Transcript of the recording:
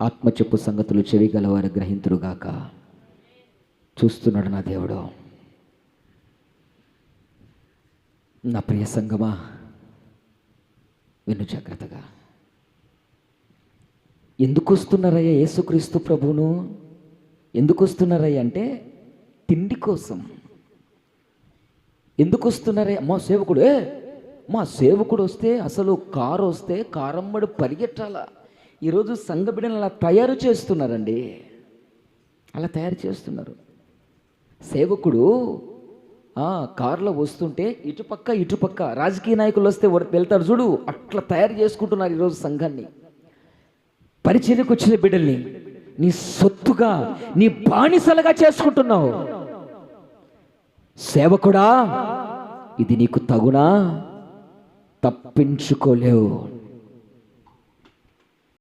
ఆత్మచెప్పు సంగతులు చెవి గలవారు గ్రహింతురుగాక. చూస్తున్నాడు నా దేవుడు. నా ప్రియ సంగమా విను జాగ్రత్తగా. ఎందుకు వస్తున్నారయ్యా యేసుక్రీస్తు ప్రభును ఎందుకు వస్తున్నారయ్యా అంటే తిండి కోసం. ఎందుకు వస్తున్నారయ్యా? మా సేవకుడు ఏ మా సేవకుడు వస్తే అసలు కారు వస్తే కారమ్మడు పరిగెట్టాలా? ఈరోజు సంఘ బిడ్డలు అలా తయారు చేస్తున్నారండి. అలా తయారు చేస్తున్నారు. సేవకుడు కారులో వస్తుంటే ఇటుపక్క ఇటుపక్క రాజకీయ నాయకులు వస్తే వెళ్తారు చూడు అట్లా తయారు చేసుకుంటున్నారు ఈరోజు సంఘాన్ని. పరిచర్యకు వచ్చిన బిడ్డల్ని నీ సొత్తుగా నీ బానిసలుగా చేసుకుంటున్నావు. సేవకుడా ఇది నీకు తగునా? తప్పించుకోలేవు.